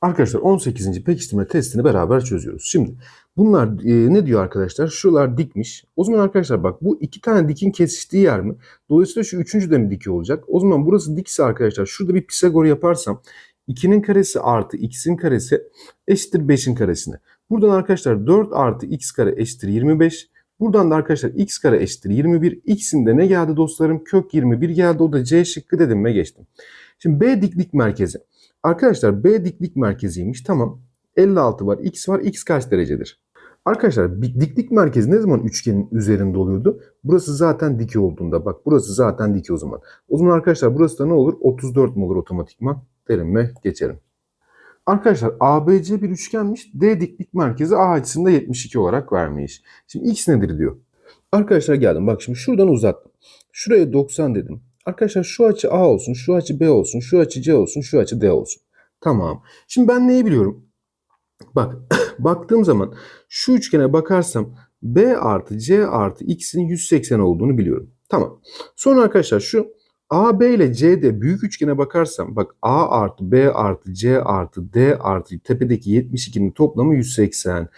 Arkadaşlar 18. pekiştirme testini beraber çözüyoruz. Şimdi bunlar e, ne diyor arkadaşlar? Şuralar dikmiş. O zaman arkadaşlar bak bu iki tane dikin kesiştiği yer mi? Dolayısıyla şu üçüncü de mi diki olacak? O zaman burası dikse arkadaşlar şurada bir Pisagor yaparsam 2'nin karesi artı x'in karesi eşittir 5'in karesine. Buradan arkadaşlar 4 artı x kare eşittir 25. Buradan da arkadaşlar x kare eşittir 21. X'in de ne geldi dostlarım? Kök 21 geldi. O da C şıkkı dedim ve geçtim. Şimdi B diklik merkezi. Arkadaşlar B diklik merkeziymiş. Tamam. 56 var. X var. X kaç derecedir? Arkadaşlar diklik merkezi ne zaman üçgenin üzerinde oluyordu? Burası zaten diki olduğunda. Bak burası zaten diki o zaman. O zaman arkadaşlar burası da ne olur? 34 mi olur otomatikman? Derim ve geçelim. Arkadaşlar ABC bir üçgenmiş. D diklik merkezi A açısında 72 olarak vermiş. Şimdi X nedir diyor. Arkadaşlar geldim. Bak şimdi şuradan uzattım. Şuraya 90 dedim. Arkadaşlar şu açı A olsun, şu açı B olsun, şu açı C olsun, şu açı D olsun. Tamam. Şimdi ben neyi biliyorum? Bak baktığım zaman şu üçgene bakarsam B artı C artı X'in 180 olduğunu biliyorum. Tamam. Sonra arkadaşlar şu AB ile CD büyük üçgene bakarsam bak A artı B artı C artı D artı tepedeki 72'nin toplamı 180.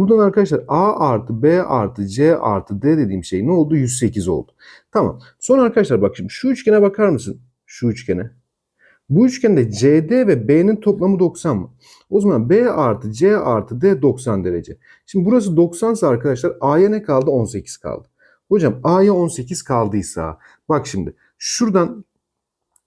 Buradan arkadaşlar A artı B artı C artı D dediğim şey ne oldu? 108 oldu. Tamam. Sonra arkadaşlar bak şimdi şu üçgene bakar mısın? Şu üçgene. Bu üçgende CD ve B'nin toplamı 90 mı? O zaman B artı C artı D 90 derece. Şimdi burası 90 ise arkadaşlar A'ya ne kaldı? 18 kaldı. Hocam A'ya 18 kaldıysa bak şimdi şuradan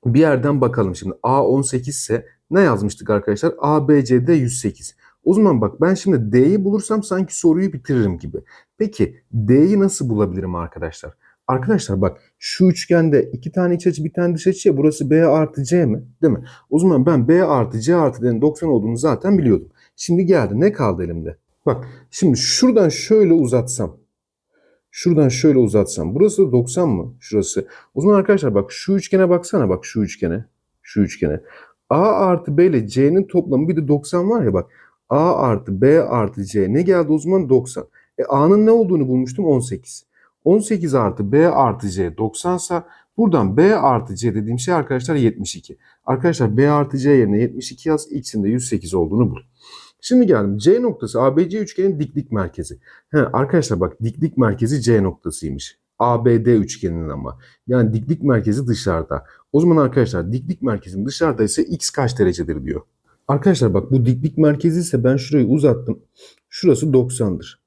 bir yerden bakalım şimdi. A 18 ise ne yazmıştık arkadaşlar? A, B, C, D 108. O zaman bak ben şimdi D'yi bulursam sanki soruyu bitiririm gibi. Peki D'yi nasıl bulabilirim arkadaşlar? Arkadaşlar bak şu üçgende iki tane iç açı bir tane dış açı ya burası B artı C mi? Değil mi? O zaman ben B artı C artı D'nin 90 olduğunu zaten biliyordum. Şimdi geldi ne kaldı elimde? Bak şimdi şuradan şöyle uzatsam. Şuradan şöyle uzatsam. Burası da 90 mı? Şurası. O zaman arkadaşlar bak şu üçgene baksana bak şu üçgene. Şu üçgene. A artı B ile C'nin toplamı bir de 90 var ya bak. A artı B artı C ne geldi o zaman 90. E A'nın ne olduğunu bulmuştum 18. 18 artı B artı C 90 sa buradan B artı C dediğim şey arkadaşlar 72. Arkadaşlar B artı C yerine 72 yaz. X'in de 108 olduğunu bul. Şimdi geldim. C noktası ABC üçgenin diklik merkezi. He, arkadaşlar bak diklik merkezi C noktasıymış. ABD üçgeninin ama. Yani diklik merkezi dışarıda. O zaman arkadaşlar diklik merkezinin dışarıda ise x kaç derecedir diyor. Arkadaşlar bak bu diklik merkezi ise ben şurayı uzattım. Şurası 90'dır.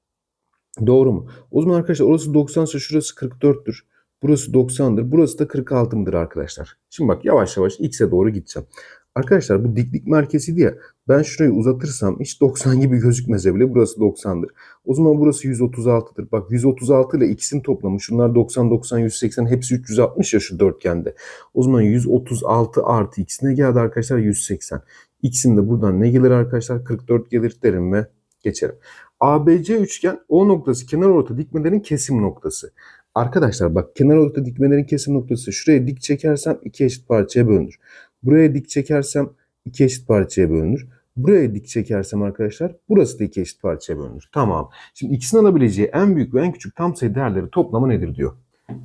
Doğru mu? O zaman arkadaşlar orası 90 ise şurası 44'tür. Burası 90'dır. Burası da 46'mdır arkadaşlar. Şimdi bak yavaş yavaş x'e doğru gideceğim. Arkadaşlar bu diklik merkeziydi ya. Ben şurayı uzatırsam hiç 90 gibi gözükmese bile burası 90'dır. O zaman burası 136'dır. Bak 136 ile x'in toplamı şunlar 90, 90, 180 hepsi 360 ya şu dörtgende. O zaman 136 artı x ne geldi arkadaşlar? 180. X'in de buradan ne gelir arkadaşlar? 44 gelir derim ve geçerim. ABC üçgen O noktası kenar orta dikmelerin kesim noktası. Arkadaşlar bak kenar orta dikmelerin kesim noktası şuraya dik çekersem iki eşit parçaya bölünür. Buraya dik çekersem iki eşit parçaya bölünür. Buraya dik çekersem arkadaşlar burası da iki eşit parçaya bölünür. Tamam. Şimdi ikisinin alabileceği en büyük ve en küçük tam sayı değerleri toplamı nedir diyor.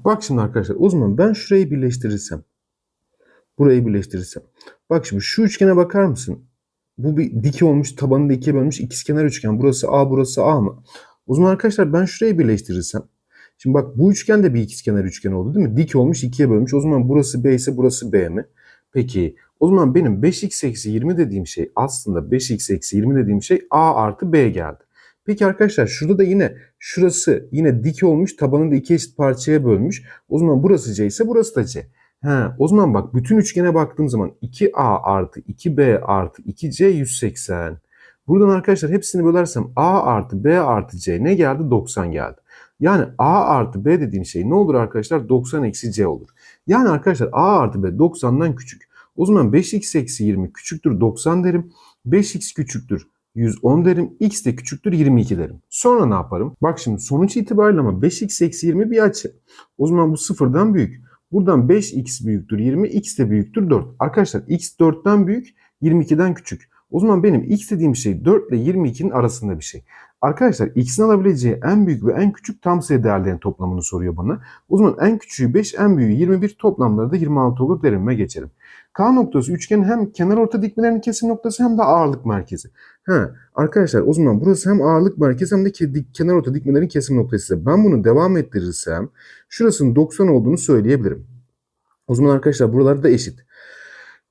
Bak şimdi arkadaşlar o zaman ben şurayı birleştirirsem. Burayı birleştirirsem. Bak şimdi şu üçgene bakar mısın? Bu bir dik olmuş tabanı da ikiye bölmüş ikizkenar üçgen. Burası A burası A mı? O zaman arkadaşlar ben şurayı birleştirirsem. Şimdi bak bu üçgen de bir ikizkenar üçgen oldu değil mi? Dik olmuş ikiye bölmüş. O zaman burası B ise burası B mi? Peki o zaman benim 5x eksi 20 dediğim şey aslında 5x eksi 20 dediğim şey A artı B geldi. Peki arkadaşlar şurada da yine şurası yine dik olmuş tabanını da iki eşit parçaya bölmüş. O zaman burası C ise burası da C. He, o zaman bak bütün üçgene baktığım zaman 2A artı 2B artı 2C 180. Buradan arkadaşlar hepsini bölersem A artı B artı C ne geldi? 90 geldi. Yani A artı B dediğim şey ne olur arkadaşlar? 90 eksi C olur. Yani arkadaşlar A artı B 90'dan küçük. O zaman 5x eksi 20 küçüktür 90 derim. 5x küçüktür 110 derim. X de küçüktür 22 derim. Sonra ne yaparım? Bak şimdi sonuç itibariyle ama 5x eksi 20 bir açı. O zaman bu sıfırdan büyük. Buradan 5x büyüktür 20, x de büyüktür 4. Arkadaşlar x 4'ten büyük, 22'den küçük. O zaman benim x dediğim şey 4 ile 22'nin arasında bir şey. Arkadaşlar x'in alabileceği en büyük ve en küçük tam sayı değerlerinin toplamını soruyor bana. O zaman en küçüğü 5, en büyüğü 21, toplamları da 26 olur derim ve geçerim. K noktası üçgenin hem kenar orta dikmelerinin kesim noktası hem de ağırlık merkezi. Ha, arkadaşlar o zaman burası hem ağırlık merkezi hem de kenar orta dikmelerin kesim noktası. Ben bunu devam ettirirsem şurasının 90 olduğunu söyleyebilirim. O zaman arkadaşlar buralar da eşit.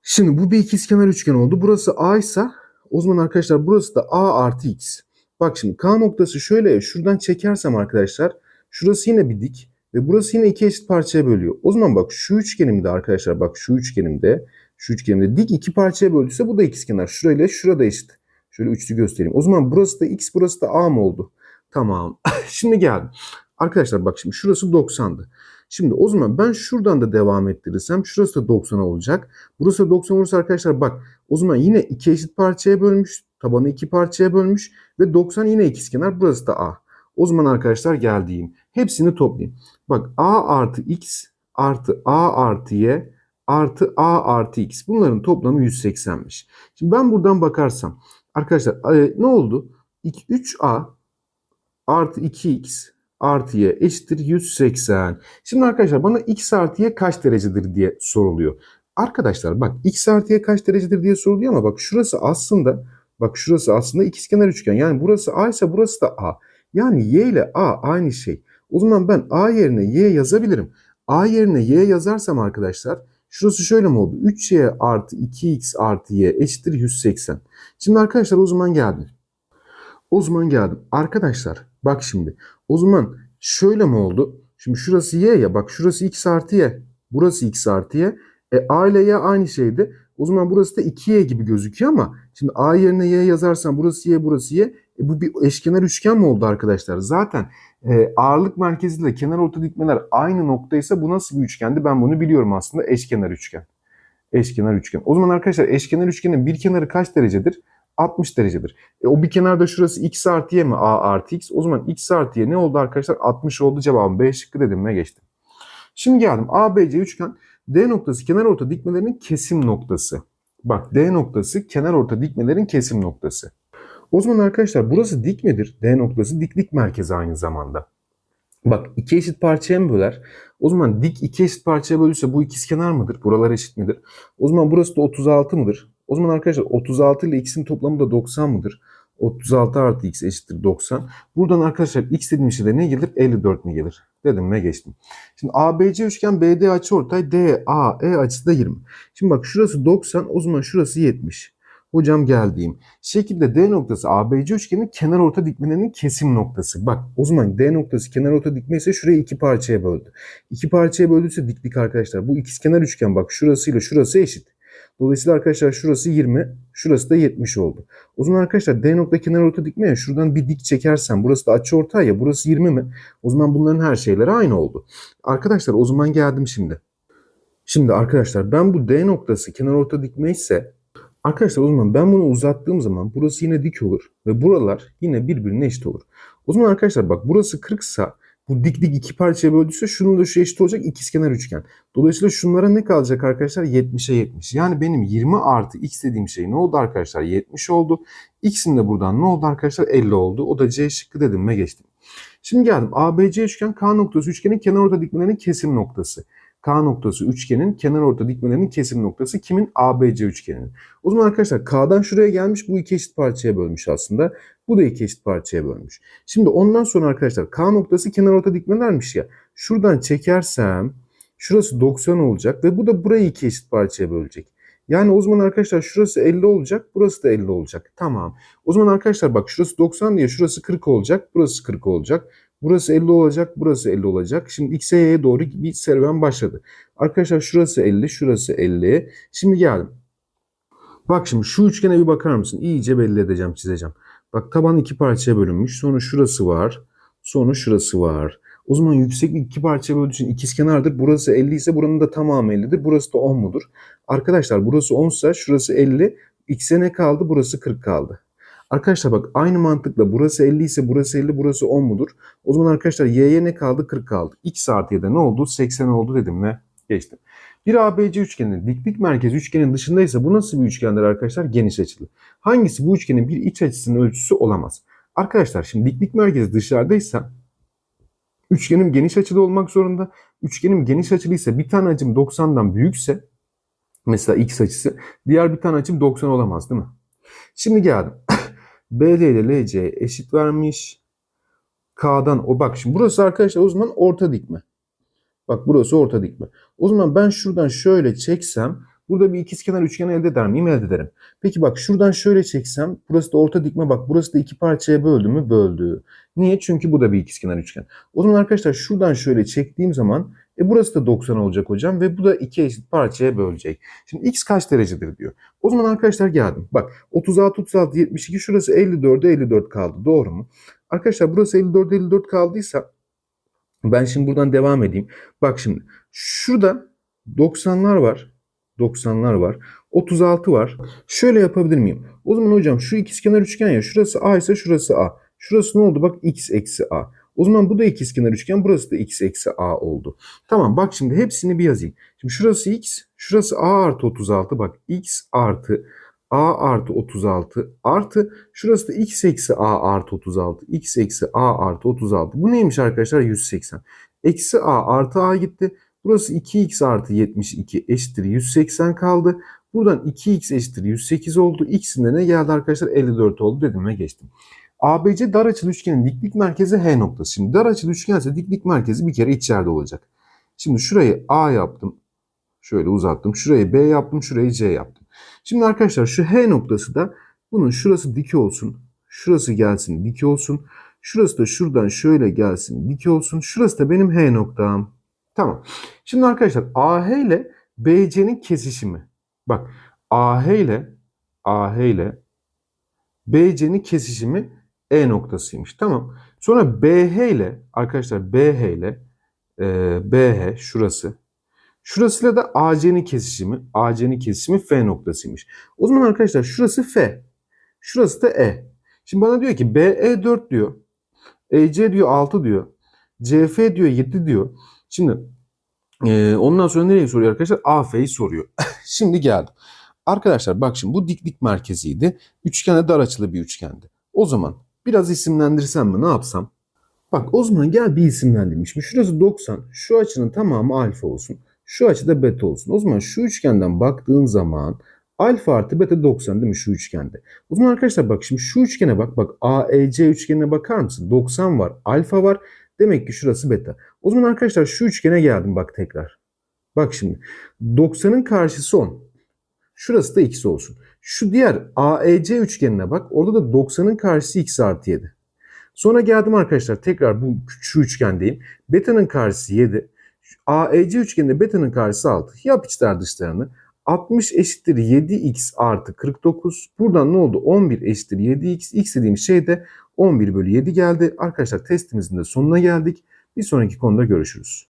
Şimdi bu bir ikizkenar üçgen oldu. Burası A ise o zaman arkadaşlar burası da A artı X. Bak şimdi K noktası şöyle şuradan çekersem arkadaşlar şurası yine bir dik ve burası yine iki eşit parçaya bölüyor. O zaman bak şu üçgenimde arkadaşlar bak şu üçgenimde şu üçgenimde dik iki parçaya böldüyse bu da ikizkenar. Şurayla şurada eşit. Şöyle üçlü göstereyim. O zaman burası da X burası da A mı oldu? Tamam. şimdi geldim. Arkadaşlar bak şimdi şurası 90'dı. Şimdi o zaman ben şuradan da devam ettirirsem şurası da 90 olacak. Burası da 90 olursa arkadaşlar bak o zaman yine iki eşit parçaya bölmüş. Tabanı iki parçaya bölmüş ve 90 yine ikizkenar. Burası da A. O zaman arkadaşlar geldiğim hepsini toplayayım. Bak A artı X artı A artı Y artı A artı X. Bunların toplamı 180'miş. Şimdi ben buradan bakarsam arkadaşlar e, ne oldu? 3A artı 2X artı Y eşittir 180. Şimdi arkadaşlar bana X artı Y kaç derecedir diye soruluyor. Arkadaşlar bak X artı Y kaç derecedir diye soruluyor ama bak şurası aslında bak şurası aslında ikizkenar üçgen. Yani burası A ise burası da A. Yani Y ile A aynı şey. O zaman ben A yerine Y yazabilirim. A yerine Y yazarsam arkadaşlar şurası şöyle mi oldu? 3Y artı 2X artı Y eşittir 180. Şimdi arkadaşlar o zaman geldim. O zaman geldim. Arkadaşlar bak şimdi. O zaman şöyle mi oldu? Şimdi şurası Y ya bak şurası X artı Y. Burası X artı Y. E A ile Y aynı şeydi. O zaman burası da 2Y gibi gözüküyor ama şimdi A yerine Y yazarsam burası Y burası Y. E bu bir eşkenar üçgen mi oldu arkadaşlar? Zaten e, ağırlık merkeziyle kenar orta dikmeler aynı noktaysa bu nasıl bir üçgendi? Ben bunu biliyorum aslında eşkenar üçgen. Eşkenar üçgen. O zaman arkadaşlar eşkenar üçgenin bir kenarı kaç derecedir? 60 derecedir. E, o bir kenarda şurası x artı y mi? a artı x. O zaman x artı y ne oldu arkadaşlar? 60 oldu cevabım. B şıkkı dedim ve geçtim. Şimdi geldim. ABC üçgen D noktası kenar orta dikmelerinin kesim noktası. Bak D noktası kenar orta dikmelerin kesim noktası. O zaman arkadaşlar burası dik midir? D noktası diklik merkezi aynı zamanda. Bak iki eşit parçaya mı böler? O zaman dik iki eşit parçaya bölürse bu ikizkenar mıdır? Buralar eşit midir? O zaman burası da 36 mıdır? O zaman arkadaşlar 36 ile x'in toplamı da 90 mıdır? 36 artı x eşittir 90. Buradan arkadaşlar x dediğim şeyde ne gelir? 54 mi gelir? Dedim ve geçtim. Şimdi ABC üçgen BD açıortay DAE açısı da 20. Şimdi bak şurası 90 o zaman şurası 70. Hocam geldiğim şekilde D noktası ABC üçgenin kenar orta dikmelerinin kesim noktası. Bak o zaman D noktası kenar orta dikme ise şurayı iki parçaya böldü. İki parçaya böldüyse diklik arkadaşlar. Bu ikizkenar üçgen bak şurasıyla şurası eşit. Dolayısıyla arkadaşlar şurası 20, şurası da 70 oldu. O zaman arkadaşlar D nokta kenar orta dikme ya şuradan bir dik çekersem burası da açı ortay ya burası 20 mi? O zaman bunların her şeyleri aynı oldu. Arkadaşlar o zaman geldim şimdi. Şimdi arkadaşlar ben bu D noktası kenar orta dikme ise arkadaşlar o zaman ben bunu uzattığım zaman burası yine dik olur ve buralar yine birbirine eşit olur. O zaman arkadaşlar bak burası 40 sa bu dik dik iki parçaya böldüyse şunun da şu eşit olacak ikizkenar üçgen. Dolayısıyla şunlara ne kalacak arkadaşlar? 70'e 70. Yani benim 20 artı x dediğim şey ne oldu arkadaşlar? 70 oldu. X'in de buradan ne oldu arkadaşlar? 50 oldu. O da C şıkkı dedim ve geçtim. Şimdi geldim. ABC üçgen K noktası üçgenin kenar orta dikmelerinin kesim noktası. K noktası üçgenin kenar orta dikmelerinin kesim noktası kimin? ABC üçgeninin. O zaman arkadaşlar K'dan şuraya gelmiş bu iki eşit parçaya bölmüş aslında. Bu da iki eşit parçaya bölmüş. Şimdi ondan sonra arkadaşlar K noktası kenar orta dikmelermiş ya. Şuradan çekersem şurası 90 olacak ve bu da burayı iki eşit parçaya bölecek. Yani o zaman arkadaşlar şurası 50 olacak, burası da 50 olacak. Tamam. O zaman arkadaşlar bak şurası 90 diye şurası 40 olacak, burası 40 olacak. Burası 50 olacak, burası 50 olacak. Şimdi x'e y'ye doğru bir serüven başladı. Arkadaşlar şurası 50, şurası 50. Şimdi geldim. Bak şimdi şu üçgene bir bakar mısın? İyice belli edeceğim, çizeceğim. Bak taban iki parçaya bölünmüş. Sonra şurası var. Sonra şurası var. O zaman yükseklik iki parçaya böldüğü için ikizkenardır. Burası 50 ise buranın da tamamı 50'dir. Burası da 10 mudur? Arkadaşlar burası 10 ise şurası 50. X'e ne kaldı? Burası 40 kaldı. Arkadaşlar bak aynı mantıkla burası 50 ise burası 50 burası 10 mudur? O zaman arkadaşlar y'ye ne kaldı? 40 kaldı. X artı y'de ne oldu? 80 oldu dedim ve geçtim. Bir ABC üçgeninin diklik merkezi üçgenin dışındaysa bu nasıl bir üçgendir arkadaşlar? Geniş açılı. Hangisi bu üçgenin bir iç açısının ölçüsü olamaz? Arkadaşlar şimdi diklik merkezi dışarıdaysa üçgenim geniş açılı olmak zorunda. Üçgenim geniş açılıysa bir tane açım 90'dan büyükse mesela x açısı diğer bir tane açım 90 olamaz değil mi? Şimdi geldim. BD ile LC eşit vermiş. K'dan o bak şimdi burası arkadaşlar o zaman orta dikme. Bak burası orta dikme. O zaman ben şuradan şöyle çeksem burada bir ikizkenar üçgen elde eder miyim? Elde ederim. Peki bak şuradan şöyle çeksem burası da orta dikme bak burası da iki parçaya böldü mü? Böldü. Niye? Çünkü bu da bir ikizkenar üçgen. O zaman arkadaşlar şuradan şöyle çektiğim zaman e burası da 90 olacak hocam ve bu da iki eşit parçaya bölecek. Şimdi x kaç derecedir diyor. O zaman arkadaşlar geldim. Bak 36 36 72 şurası 54'e 54 kaldı. Doğru mu? Arkadaşlar burası 54 54 kaldıysa ben şimdi buradan devam edeyim. Bak şimdi şurada 90'lar var. 90'lar var. 36 var. Şöyle yapabilir miyim? O zaman hocam şu ikizkenar üçgen ya şurası A ise şurası A. Şurası ne oldu? Bak x eksi A. O zaman bu da ikizkenar üçgen. Burası da x eksi A oldu. Tamam bak şimdi hepsini bir yazayım. Şimdi şurası x. Şurası A artı 36. Bak x artı A artı 36 artı şurası da x eksi A artı 36. x eksi A artı 36. Bu neymiş arkadaşlar? 180. Eksi A artı A gitti. Burası 2x artı 72 eşittir 180 kaldı. Buradan 2x eşittir 108 oldu. X'in de ne geldi arkadaşlar? 54 oldu dedim ve geçtim. ABC dar açılı üçgenin diklik merkezi H noktası. Şimdi dar açılı üçgense diklik merkezi bir kere içeride olacak. Şimdi şurayı A yaptım. Şöyle uzattım. Şurayı B yaptım. Şurayı C yaptım. Şimdi arkadaşlar şu H noktası da bunun şurası dik olsun. Şurası gelsin dik olsun. Şurası da şuradan şöyle gelsin dik olsun. Şurası da benim H noktam. Tamam. Şimdi arkadaşlar AH ile BC'nin kesişimi. Bak AH ile AH ile BC'nin kesişimi E noktasıymış. Tamam. Sonra BH ile arkadaşlar BH ile e, BH şurası. Şurasıyla da AC'nin kesişimi. AC'nin kesişimi F noktasıymış. O zaman arkadaşlar şurası F. Şurası da E. Şimdi bana diyor ki BE 4 diyor. EC diyor 6 diyor. CF diyor 7 diyor. Şimdi e, ondan sonra nereye soruyor arkadaşlar? AF'yi soruyor. şimdi geldim. Arkadaşlar bak şimdi bu diklik merkeziydi. Üçgene dar açılı bir üçgendi. O zaman biraz isimlendirsem mi ne yapsam? Bak o zaman gel bir isimlendirmişim. Şurası 90. Şu açının tamamı alfa olsun. Şu açıda beta olsun. O zaman şu üçgenden baktığın zaman alfa artı beta 90 değil mi şu üçgende? O zaman arkadaşlar bak şimdi şu üçgene bak. Bak AEC üçgenine bakar mısın? 90 var. Alfa var. Demek ki şurası beta. O zaman arkadaşlar şu üçgene geldim bak tekrar. Bak şimdi 90'ın karşısı 10. Şurası da x olsun. Şu diğer AEC üçgenine bak. Orada da 90'ın karşısı x artı 7. Sonra geldim arkadaşlar tekrar bu şu üçgendeyim. Beta'nın karşısı 7. AEC üçgeninde beta'nın karşısı 6. Yap içler dışlarını. 60 eşittir 7x artı 49. Buradan ne oldu? 11 eşittir 7x. x dediğim şey de 11 bölü 7 geldi. Arkadaşlar testimizin de sonuna geldik. Bir sonraki konuda görüşürüz.